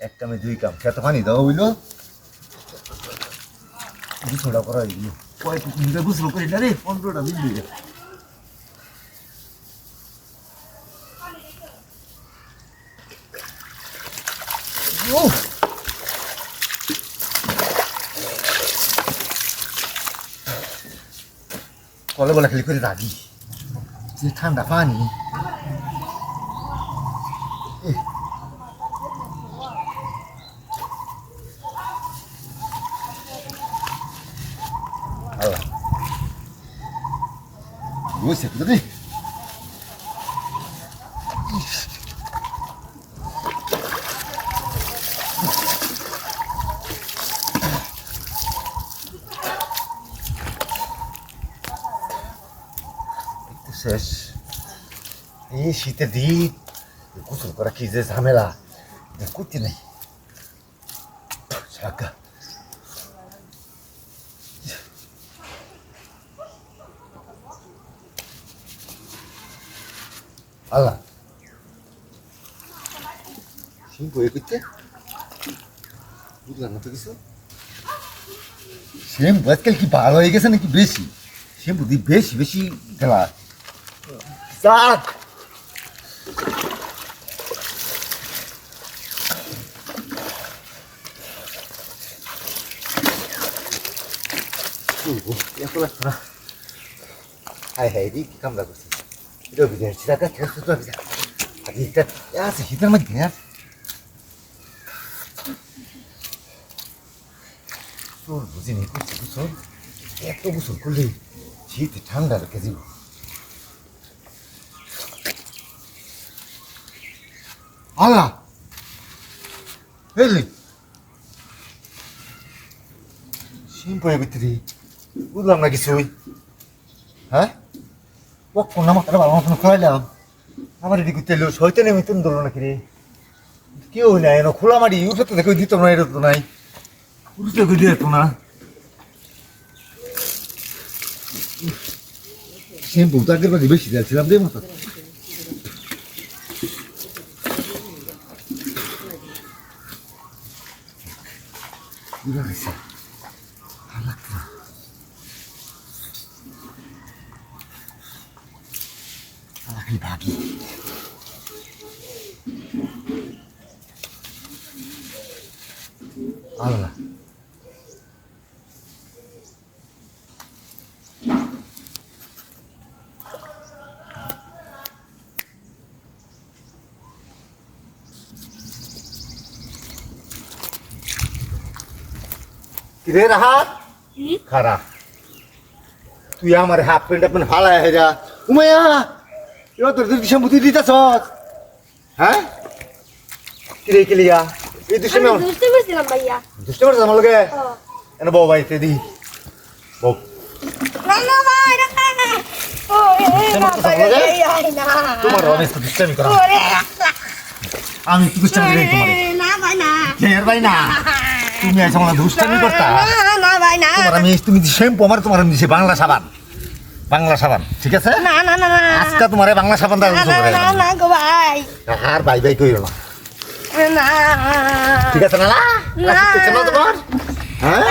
এক কামে দুই কাম খেতে পানি দেওয়া হইলো দুশোটা করা হইল কয় কুকুরটা গুছলো করি না রে পনেরোটা দিন দিয়ে উফ! কলে বলে খালি করে রাগি যে ঠান্ডা পানি এ। আল্লাহ বসে রে একটু শেষ এই শীতের দিন গোসল করা কি যে ঝামেলা এটা করতে নেই সাকা আল্লাহ সিং বয়ে করতে বুঝলাম না তো কিছু সেম আজকাল কি ভালো হয়ে গেছে নাকি বেশি সেম বুদ্ধি বেশি বেশি খেলা যাক এত লাগতো না হায় হায় রে কি এটা বিরিয়ানি চিরাটা খেয়ে তো আমি আর এটা আছে শীতের মধ্যে আর তোর বুঝিনি করছি গোসল এত গোসল করলে শীত ঠান্ডা রেখে দিব আল্লাহ বুঝলি সিম্পল ভিতরে বুঝলাম না কিছুই হ্যাঁ কখন আমার কাছে ভালো মতন খাওয়াইলাম আমার এদিকে করতে এলো শয়তান আমি তুমি ধরলো নাকি রে? কেউ নাই, এনো খোলা মারি, উঠে তো দেখো দিত না এটা তো নাই। উঠে তো দিয়ে না। শ্যাম্পু তো আগের বাড়ি বেশি দিয়েছিলাম রে মাথা। বুঝা किधर रहा? हम्म? खरा। तू यहाँ हमारे हाफ़ पेंट अपन हाल आया है जा। এবার তোর শ্যাম্পু তুই দিতেছ? হ্যাঁ? কিরে কিলিয়া? এই দুষ্টামি আমি বুঝতে পারছিলাম ভাইয়া। দুষ্ট করছিস আমার লগে। এনে বউ বউ। ভাই রাখা না ও এ না ভাই না তোমার রমেশ তো দুষ্টামি করা। আমি কি দুষ্টামি করি তোমার? না ভাই না। খেয়ার ভাই না। তুমি আমার দুষ্টামি করতা? না না ভাই না। তোমার আমি তুমি শ্যাম্পু আমার তোমার আমি বাংলা সাবান। বাংলা সাবান ঠিক আছে? না না না না আজকে তোমারে বাংলা সাবান দাও না না না গো ভাই। আর বাই বাই কইরো না। না। ঠিক আছে না। না না। তোমার। হ্যাঁ?